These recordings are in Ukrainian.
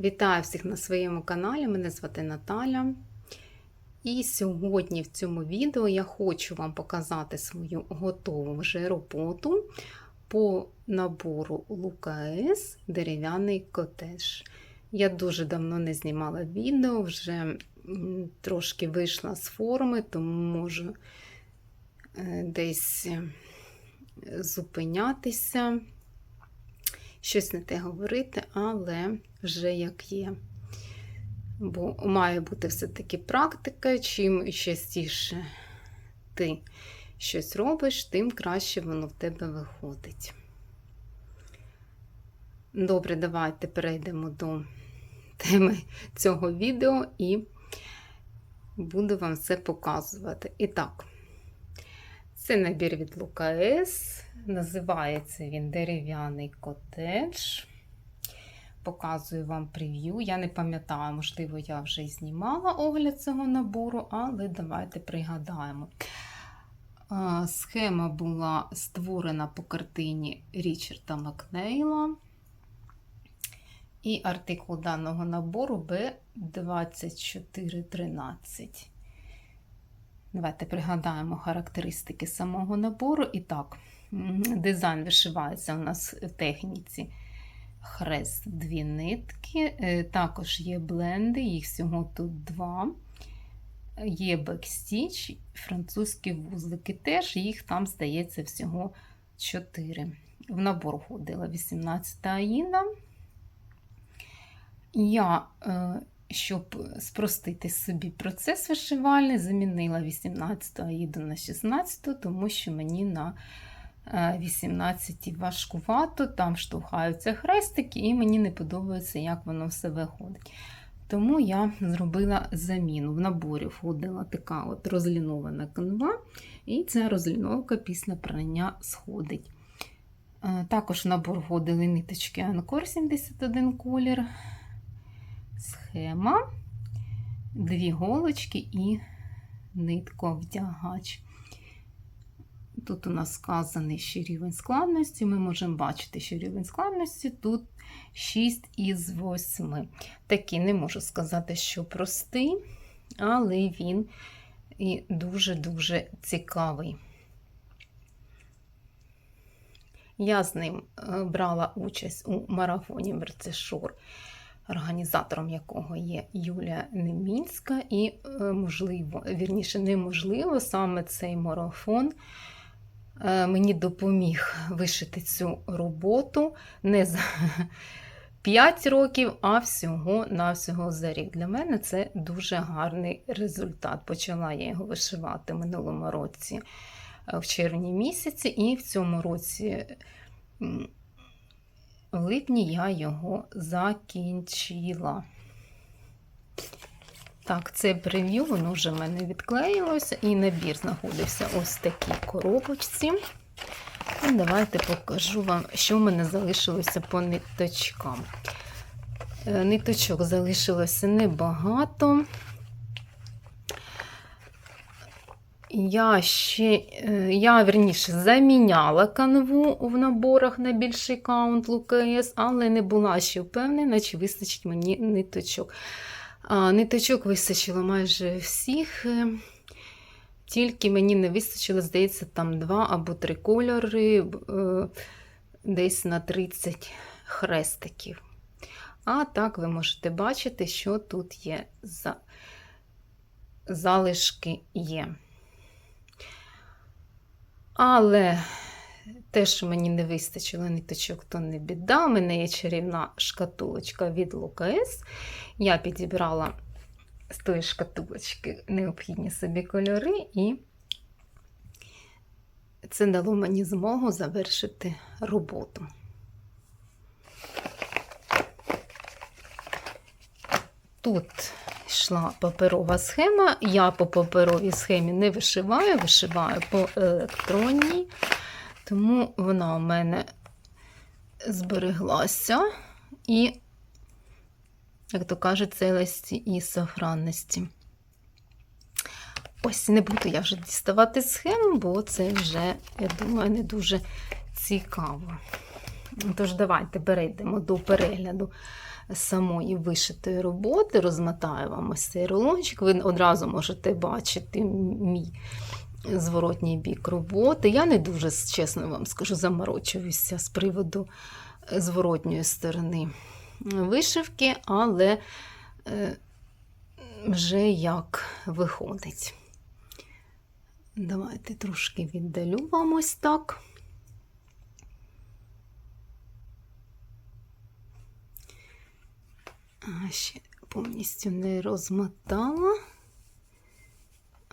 Вітаю всіх на своєму каналі. Мене звати Наталя. І сьогодні в цьому відео я хочу вам показати свою готову вже роботу по набору Лукаес дерев'яний котеж. Я дуже давно не знімала відео, вже трошки вийшла з форми, тому можу е, десь е, зупинятися, щось не те говорити, але вже як є. Бо має бути все-таки практика, чим частіше ти щось робиш, тим краще воно в тебе виходить. Добре, давайте перейдемо до теми цього відео і буду вам все показувати. І так, це набір від Лукаес. Називається він дерев'яний котедж. Показую вам прев'ю. Я не пам'ятаю, можливо, я вже і знімала огляд цього набору, але давайте пригадаємо. Схема була створена по картині Річарда Макнейла. І артикул даного набору B2413. Давайте пригадаємо характеристики самого набору. І так, дизайн вишивається у нас в техніці хрест дві нитки. Е, Також є бленди, їх всього тут два. Є бекстіч, французькі вузлики теж, їх там здається всього 4. В набор входила 18 аїна. Я, е, щоб спростити собі процес вишивальний, замінила 18 аїду на 16, тому що мені на 18 важкувато, там штовхаються хрестики, і мені не подобається, як воно все виходить. Тому я зробила заміну. В наборі входила така от розлінована канва, і ця розліновка після прання сходить. Е, Також в набор входили ниточки Анкор 71 колір, схема, дві голочки і нитковдягач. Тут у нас сказаний ще рівень складності. Ми можемо бачити, що рівень складності тут 6 із 8. Такий не можу сказати, що простий, але він і дуже-дуже цікавий. Я з ним е, брала участь у марафоні Мерцешур, організатором якого є Юлія Немінська, і, е, можливо, вірніше, неможливо, саме цей марафон е, мені допоміг вишити цю роботу не за 5 років, а всього-навсього за рік. Для мене це дуже гарний результат. Почала я його вишивати в минулому році е, в червні місяці, і в цьому році. В липні я його закінчила. Так, це прев'ю, воно вже в мене відклеїлося, і набір знаходився ось в такій коробочці. І давайте покажу вам, що в мене залишилося по ниточкам. Е, Ниточок залишилося небагато. Я ще, е, я верніше заміняла канву в наборах на більший каунт Лукаєс, але не була ще впевнена, чи вистачить мені ниточок. А, Ниточок вистачило майже всіх, е, тільки мені не вистачило, здається, там два або три кольори, е, десь на 30 хрестиків. А так ви можете бачити, що тут є за... залишки є. Але те, що мені не вистачило ниточок, то не біда. У мене є чарівна шкатулочка від Лукаес. Я підібрала з тої шкатулочки необхідні собі кольори, і це дало мені змогу завершити роботу. Тут йшла паперова схема. Я по паперовій схемі не вишиваю, вишиваю по електронній, тому вона у мене збереглася і, як то кажуть, целості і сохранності. Ось не буду я вже діставати схему, бо це вже, я думаю, не дуже цікаво. Тож давайте перейдемо до перегляду самої вишитої роботи. Розмотаю вам ось цей рулончик. Ви одразу можете бачити мій зворотній бік роботи. Я не дуже, чесно вам скажу, заморочуюся з приводу е, зворотньої сторони вишивки, але е, вже як виходить. Давайте трошки віддалю вам ось так. Ще повністю не розмотала.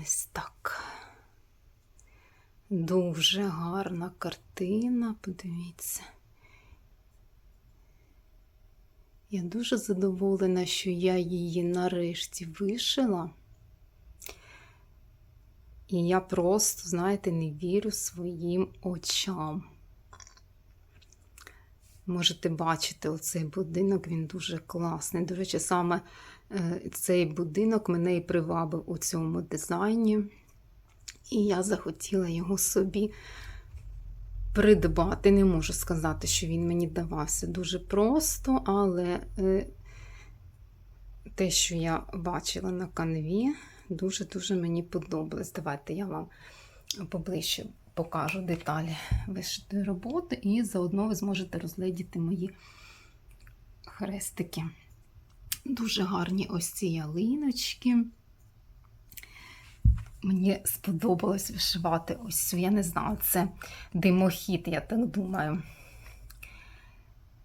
Ось так. Дуже гарна картина, подивіться. Я дуже задоволена, що я її нарешті вишила. І я просто, знаєте, не вірю своїм очам. Можете бачити оцей будинок, він дуже класний. До речі, саме е, цей будинок мене і привабив у цьому дизайні. І я захотіла його собі придбати. Не можу сказати, що він мені давався дуже просто, але е, те, що я бачила на канві, дуже-дуже мені подобалось. Давайте я вам поближче покажу деталі вишитої роботи, і заодно ви зможете розглядіти мої хрестики. Дуже гарні ось ці ялиночки. Мені сподобалось вишивати ось цю, я не знаю, це димохід, я так думаю.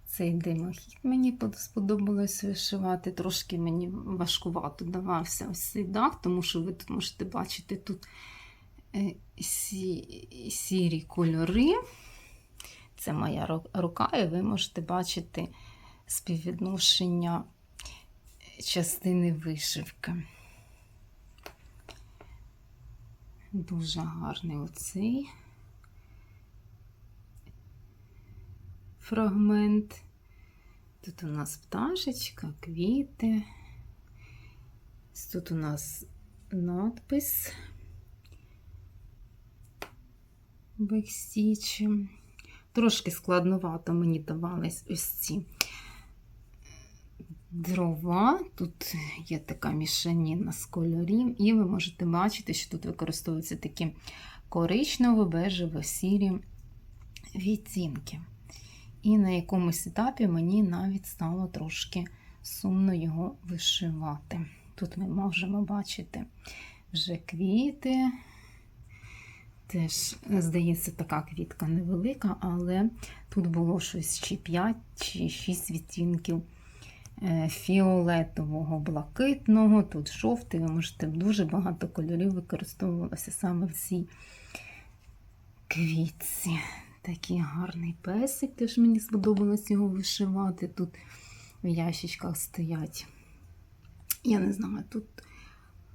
Цей димохід мені сподобалось вишивати. Трошки мені важкувато давався ось цей дах, тому що ви тут можете бачити тут сірі кольори. Це моя рука, і ви можете бачити співвідношення частини вишивки. Дуже гарний оцей фрагмент. Тут у нас пташечка, квіти. Тут у нас надпис бекстічі. Трошки складновато мені давались ось ці дрова. Тут є така мішаніна з кольорів, і ви можете бачити, що тут використовуються такі коричнево-бежево-сірі відтінки. І на якомусь етапі мені навіть стало трошки сумно його вишивати. Тут ми можемо бачити вже квіти. Теж, здається, така квітка невелика, але тут було щось чи 5 чи 6 відтінків Е, фіолетового, блакитного, тут жовтий, ви можете дуже багато кольорів використовувалося саме в цій квітці. Такий гарний песик, теж мені сподобалось його вишивати. Тут в ящичках стоять. Я не знаю, тут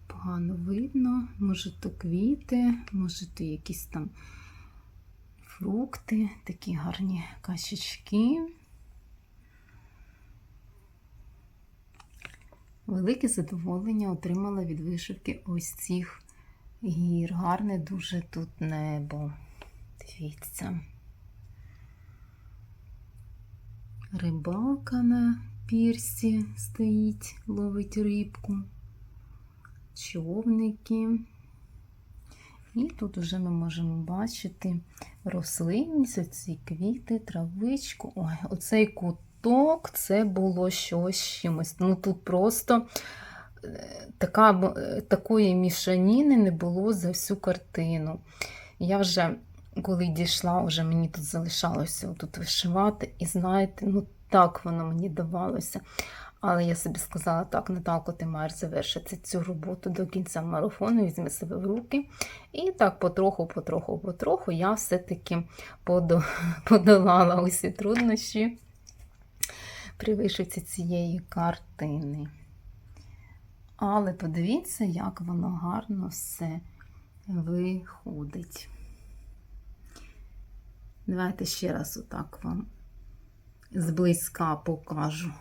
погано видно, може то квіти, може то якісь там фрукти, такі гарні кашечки. Велике задоволення отримала від вишивки ось цих гір. Гарне дуже тут небо. Дивіться. Рибалка на пірсі стоїть, ловить рибку, човники. І тут вже ми можемо бачити рослинність, оці квіти, травичку. Ой, оцей кут листок це було щось чимось. Ну тут просто е, така, е, такої мішаніни не було за всю картину. Я вже, коли дійшла, вже мені тут залишалося тут вишивати, і знаєте, ну так воно мені давалося. Але я собі сказала, так, Наталко, ти маєш завершити цю роботу до кінця марафону, візьми себе в руки. І так, потроху, потроху, потроху я все-таки подолала усі труднощі при вишивці цієї картини. Але подивіться, як воно гарно все виходить. Давайте ще раз отак вам зблизька покажу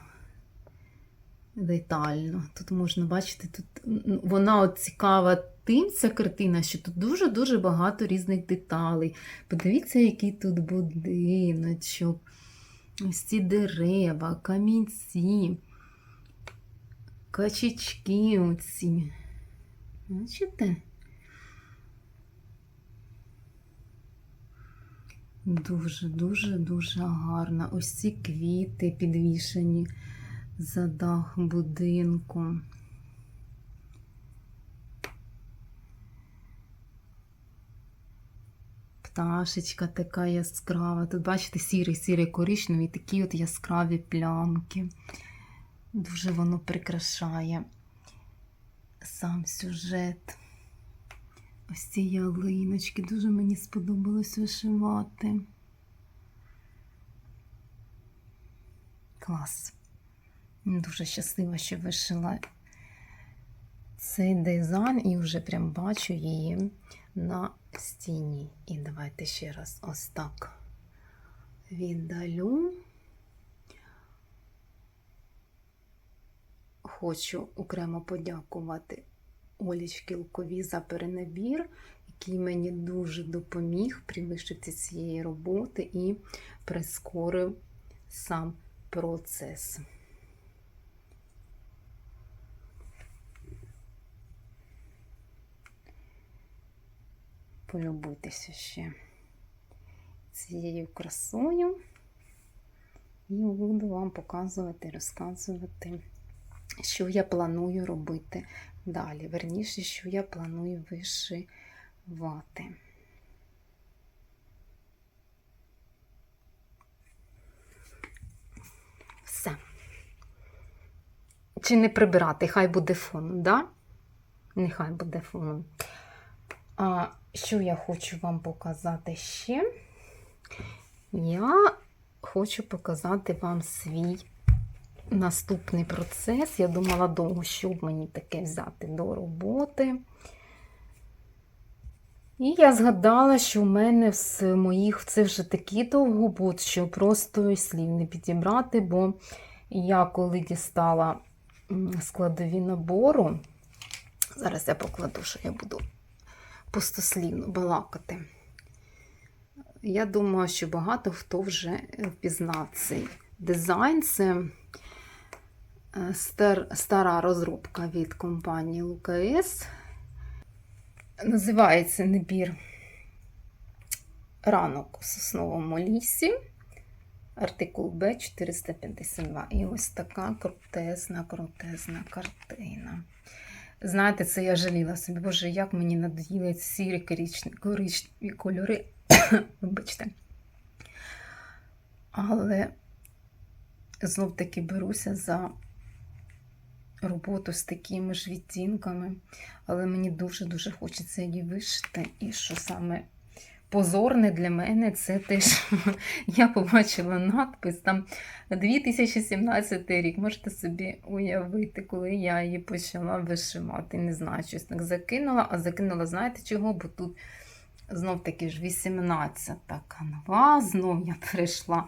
детально. Тут можна бачити, тут вона от цікава тим, ця картина, що тут дуже-дуже багато різних деталей. Подивіться, який тут будиночок. ось ці дерева, камінці, качечки оці. Бачите? Дуже, дуже, дуже гарно. Ось ці квіти підвішені за дах будинку. Пташечка така яскрава. Тут, бачите, сірий, сірий коричневий, такі от яскраві плямки. Дуже воно прикрашає сам сюжет. Ось ці ялиночки дуже мені сподобалось вишивати. Клас. Дуже щаслива, що вишила цей дизайн і вже прям бачу її на стіні. І давайте ще раз ось так віддалю. Хочу окремо подякувати Олічки Лукові за перенабір, який мені дуже допоміг при вишивці цієї роботи і прискорив сам процес. Полюбуйтеся ще цією красою, і буду вам показувати, розказувати, що я планую робити далі. Верніше, що я планую вишивати. Все. Чи не прибирати? Хай буде фоном, да? Нехай буде фоном. А що я хочу вам показати ще? Я хочу показати вам свій наступний процес. Я думала довго, що б мені таке взяти до роботи. І я згадала, що в мене в моїх це вже такий довгобут, що просто слів не підібрати, бо я коли дістала складові набору, зараз я покладу, що я буду пустослівно балакати. Я думаю, що багато хто вже впізнав цей дизайн. Це стара розробка від компанії ЛКС. Називається набір ранок у сосновому лісі. Артикул Б452. І ось така крутезна, крутезна картина. Знаєте, це я жаліла собі, боже, як мені надоїли ці сірі коричневі кольори. Вибачте. Але знов таки беруся за роботу з такими ж відтінками. Але мені дуже-дуже хочеться її вишити. І що саме позорне для мене, це те, що я побачила надпис там 2017 рік. Можете собі уявити, коли я її почала вишивати. Не знаю, щось так закинула, а закинула, знаєте чого? Бо тут знов таки ж 18-та канва, знов я перейшла.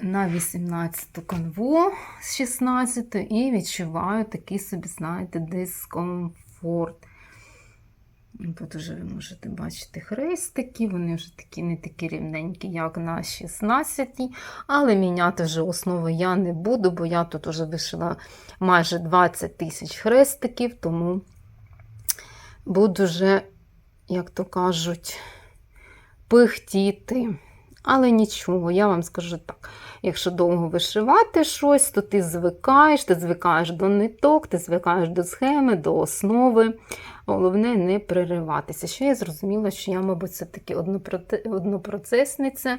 На 18-ту канву з 16 і відчуваю такий собі, знаєте, дискомфорт. Тут вже ви можете бачити хрестики, вони вже такі не такі рівненькі, як на 16-й. Але міняти вже основу я не буду, бо я тут вже вишила майже 20 тисяч хрестиків, тому буду вже, як то кажуть, пихтіти. Але нічого, я вам скажу так: якщо довго вишивати щось, то ти звикаєш, ти звикаєш до ниток, ти звикаєш до схеми, до основи. Головне не перериватися. Ще я зрозуміла, що я, мабуть, все-таки однопроцесниця,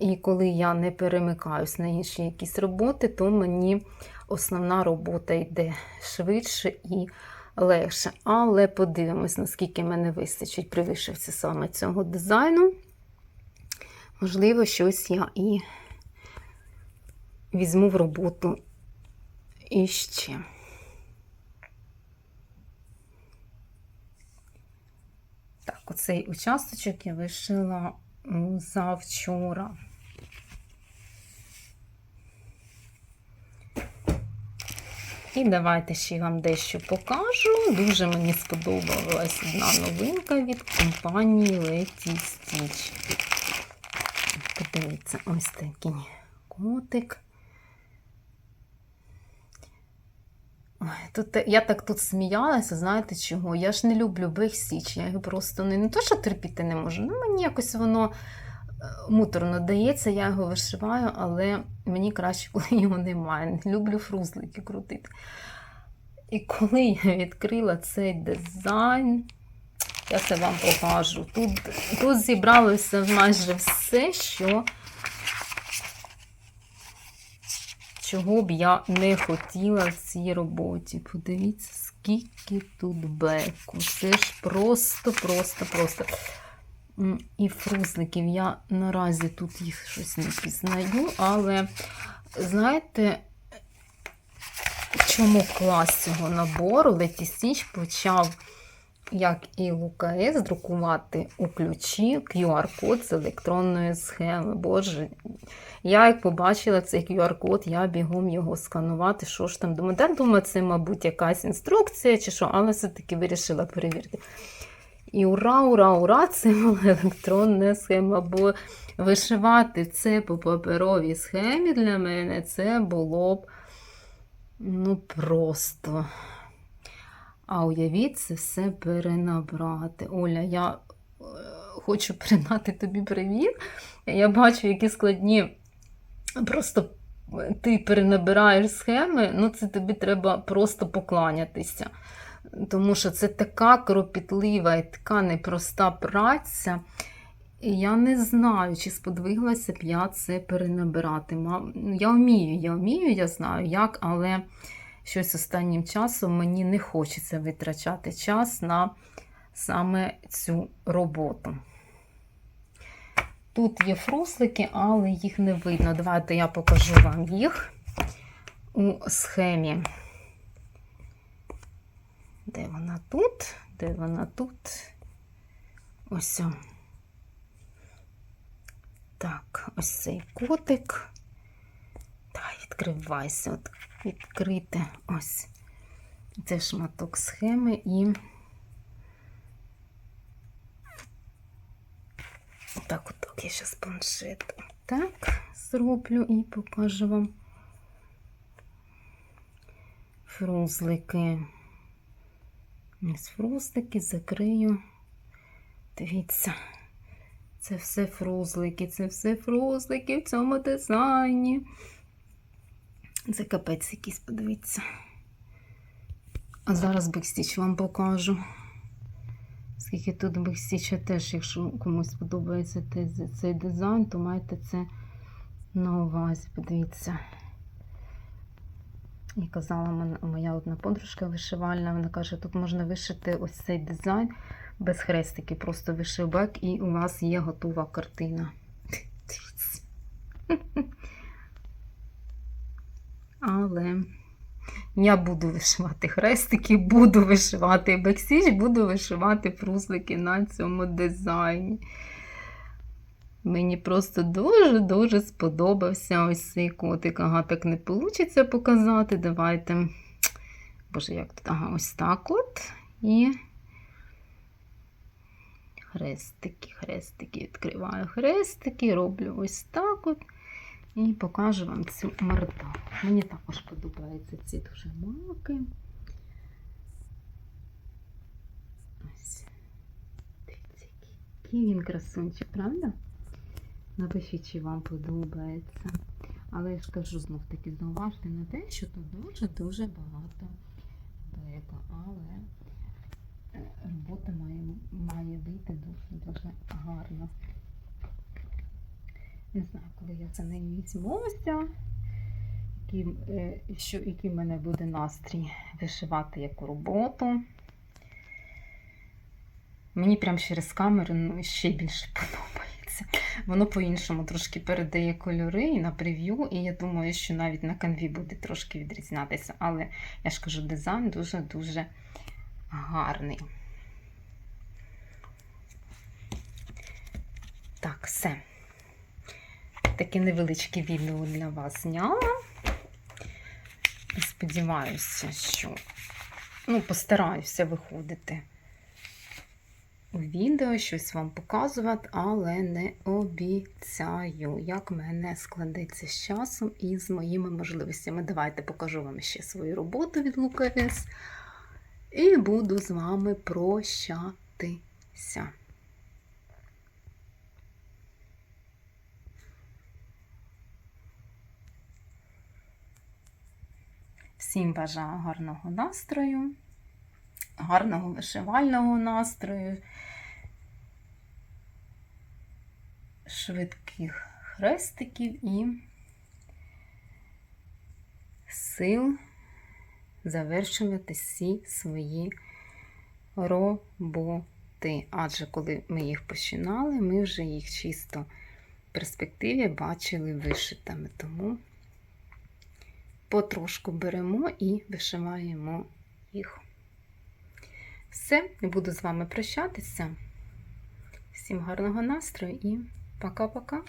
і коли я не перемикаюсь на інші якісь роботи, то мені основна робота йде швидше і легше. Але подивимось, наскільки мене вистачить при вишивці саме цього дизайну. Можливо, щось я і візьму в роботу іще. Оцей участочок я вишила завчора. І давайте ще вам дещо покажу. Дуже мені сподобалась одна новинка від компанії Letty Stitch. Подивіться, ось такі котик. Тут, я так тут сміялася, знаєте чого? Я ж не люблю Бег Січ. Я його просто не, не то, що терпіти не можу. Ну, мені якось воно е, муторно дається, я його вишиваю, але мені краще, коли його немає. Не люблю фрузлики крутити. І коли я відкрила цей дизайн, я це вам покажу. Тут, тут зібралося майже все, що чого б я не хотіла в цій роботі. Подивіться, скільки тут беку. Це ж просто, просто, просто. І фрузликів я наразі тут їх щось не пізнаю, але знаєте, чому клас цього набору? Леті Січ почав, як і Лукаес, друкувати у ключі QR-код з електронної схеми. Боже, я як побачила цей QR-код, я бігом його сканувати. Що ж там думаю? Та думаю, це, мабуть, якась інструкція чи що, але все-таки вирішила перевірити. І ура, ура, ура! Це була електронна схема. Бо вишивати це по паперовій схемі для мене це було б ну просто. А уявіть це все перенабрати. Оля, я е, хочу передати тобі привіт. Я бачу, які складні. Просто ти перенабираєш схеми, ну це тобі треба просто покланятися. Тому що це така кропітлива і така непроста праця. І я не знаю, чи сподвиглася б я це перенабирати. Я вмію, я вмію, я знаю як, але щось останнім часом мені не хочеться витрачати час на саме цю роботу. Тут є фруслики, але їх не видно. Давайте я покажу вам їх у схемі. Де вона тут? Де вона тут? Ось. Так, ось цей котик. Давай, відкривайся. Відкрити ось. Це шматок схеми і. Так, отак я зараз планшет так зроблю і покажу вам фрузлики. Ось фрузлики закрию. Дивіться, це все фрузлики, це все фрузлики в цьому дизайні. Це капець якийсь, подивіться. А зараз бекстіч вам покажу. Скільки тут бекстіча теж, якщо комусь подобається цей дизайн, то майте це на увазі. Подивіться. І казала моя одна подружка вишивальна, вона каже, тут можна вишити ось цей дизайн без хрестиків, просто вишив і у вас є готова картина. Дивіться. Але я буду вишивати хрестики, буду вишивати бексіч, буду вишивати фрузлики на цьому дизайні. Мені просто дуже-дуже сподобався ось цей котик. Ага, так не вийде показати. Давайте. Боже, як тут? Ага, ось так от. І хрестики, хрестики. Відкриваю хрестики, роблю ось так от. І покажу вам цю морда. Мені також подобаються ці дуже маки. Ось. Дивіться, який він красунчик, правда? Напишіть, чи вам подобається. Але я ж кажу знов таки, зауважте на те, що тут дуже-дуже багато бека. Але е, робота має, має вийти дуже-дуже гарно. Не знаю, коли я за неї візьмуся, який, е, що, який в мене буде настрій вишивати яку роботу. Мені прямо через камеру ну, ще більше подобається. Воно по-іншому трошки передає кольори і на прев'ю, і я думаю, що навіть на канві буде трошки відрізнятися. Але я ж кажу, дизайн дуже-дуже гарний. Так, все. Таке невеличке відео для вас зняла. Сподіваюся, що ну, постараюся виходити у відео щось вам показувати, але не обіцяю, як мене складеться з часом і з моїми можливостями. Давайте покажу вам ще свою роботу від Лукавес і буду з вами прощатися. Всім бажаю гарного настрою, гарного вишивального настрою, швидких хрестиків і сил завершувати всі свої роботи. Адже коли ми їх починали, ми вже їх чисто в перспективі бачили вишитими. Тому потрошку беремо і вишиваємо їх. Все, буду з вами прощатися. Всім гарного настрою і пока-пока!